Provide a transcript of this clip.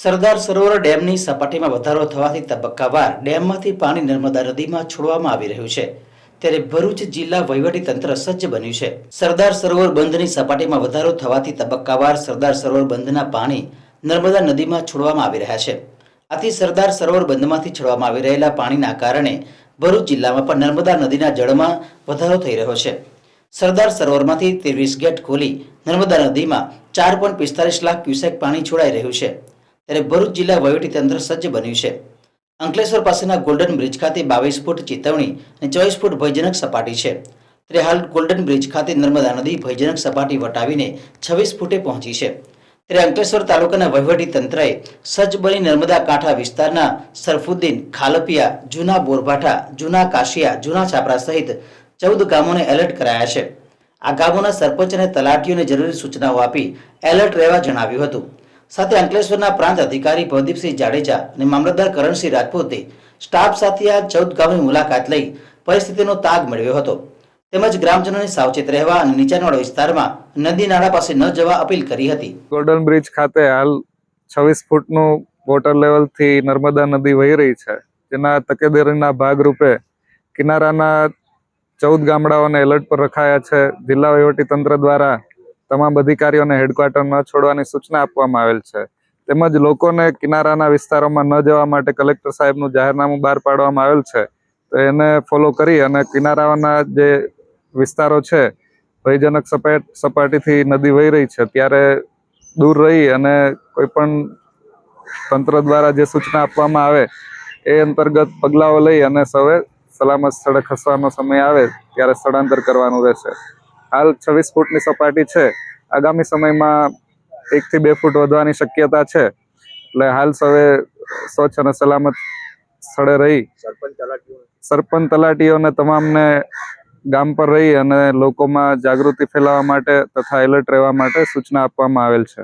સરદાર સરોવર ડેમની સપાટીમાં વધારો થવાથી તબક્કાવાર ડેમમાંથી પાણી નર્મદા નદીમાં છોડવામાં આવી રહ્યું છે. ત્યારે ભરૂચ જિલ્લા વહીવટી તંત્ર સજ્જ બન્યું છે. સરદાર સરોવર બંધની સપાટીમાં વધારો થવાથી તબક્કાવાર સરદાર સરોવર બંધના પાણી નર્મદા નદીમાં છોડવામાં આવી રહ્યા છે. આથી સરદાર સરોવર બંધમાંથી છોડવામાં આવી રહેલા પાણીના કારણે ભરૂચ જિલ્લામાં પણ નર્મદા નદીના જળમાં વધારો થઈ રહ્યો છે. સરદાર સરોવરમાંથી ત્રેવીસ ગેટ ખોલી નર્મદા નદીમાં ચાર પોઈન્ટ પિસ્તાલીસ લાખ ક્યુસેક પાણી છોડાઈ રહ્યું છે. ત્યારે ભરૂચ જિલ્લા વહીવટીતંત્ર સજ્જ બન્યું છે. અંકલેશ્વર પાસેના ગોલ્ડન બ્રિજ ખાતે બાવીસ ફૂટ ચેતવણી અને ચોવીસ ફૂટ ભયજનક સપાટી છે. ત્યારે હાલ ગોલ્ડન બ્રિજ ખાતે નર્મદા નદી ભયજનક સપાટી વટાવીને છવ્વીસ ફૂટે પહોંચી છે. ત્યારે અંકલેશ્વર તાલુકાના વહીવટી તંત્રએ સજ્જ બની નર્મદા કાંઠા વિસ્તારના સરફુદ્દીન, ખાલપિયા, જૂના બોરભાઠા, જૂના કાશિયા, જૂના છાપરા સહિત ચૌદ ગામોને એલર્ટ કરાયા છે. આ ગામોના સરપંચ અને તલાટીઓને જરૂરી સૂચનાઓ આપી એલર્ટ રહેવા જણાવ્યું હતું. સાથે અંકલેશ્વરના પ્રાંત અધિકારી ભવદીપસિંહ જાડેજા અને મામલતદાર કરણસિંહ રાજપૂતે સ્ટાફ સાથે આ ચૌદ ગામની મુલાકાત લઈ પરિસ્થિતિનો તાગ મેળવ્યો હતો. તેમજ ગ્રામજનોને સાવચેત રહેવા અને નીચાણવાળા વિસ્તારમાં નદી નાળા પાસે ન જવા અપીલ કરી હતી. ગોલ્ડન બ્રિજ ખાતે હાલ છવ્વીસ ફૂટનું વોટર લેવલથી નર્મદા નદી વહી રહી છે. જેના તકેદારીના ભાગરૂપે કિનારાના ચૌદ ગામડાઓને એલર્ટ પર રખાયા છે. જિલ્લા વહીવટી તંત્ર દ્વારા તમામ અધિકારીઓને હેડક્વાર્ટર ન છોડવાની સૂચના આપવામાં આવેલ છે. તેમજ લોકોને કિનારાના વિસ્તારોમાં ન જવા માટે કલેક્ટર સાહેબનું જાહેરનામું બહાર પાડવામાં આવેલ છે. તો એને ફોલો કરી અને કિનારાઓના જે વિસ્તારો છે, ભયજનક સપાટ, સપાટીથી નદી વહી રહી છે, ત્યારે દૂર રહી અને કોઈ પણ તંત્ર દ્વારા જે સૂચના આપવામાં આવે, એ અંતર્ગત પગલાઓ લઈ અને સૌએ સલામત સ્થળે ખસવાનો સમય આવે, ત્યારે સ્થળાંતર કરવાનું રહેશે. હાલ છવ્વીસ ફૂટની સપાટી છે. આગામી સમયમાં એકથી બે ફૂટ વધવાની શક્યતા છે. એટલે હાલ સૌએ સ્વચ્છ અને સલામત સ્થળે રહી. સરપંચ તલાટીઓને તમામને ગામ પર રહી અને લોકોમાં જાગૃતિ ફેલાવવા માટે તથા એલર્ટ રહેવા માટે સૂચના આપવામાં આવેલ છે.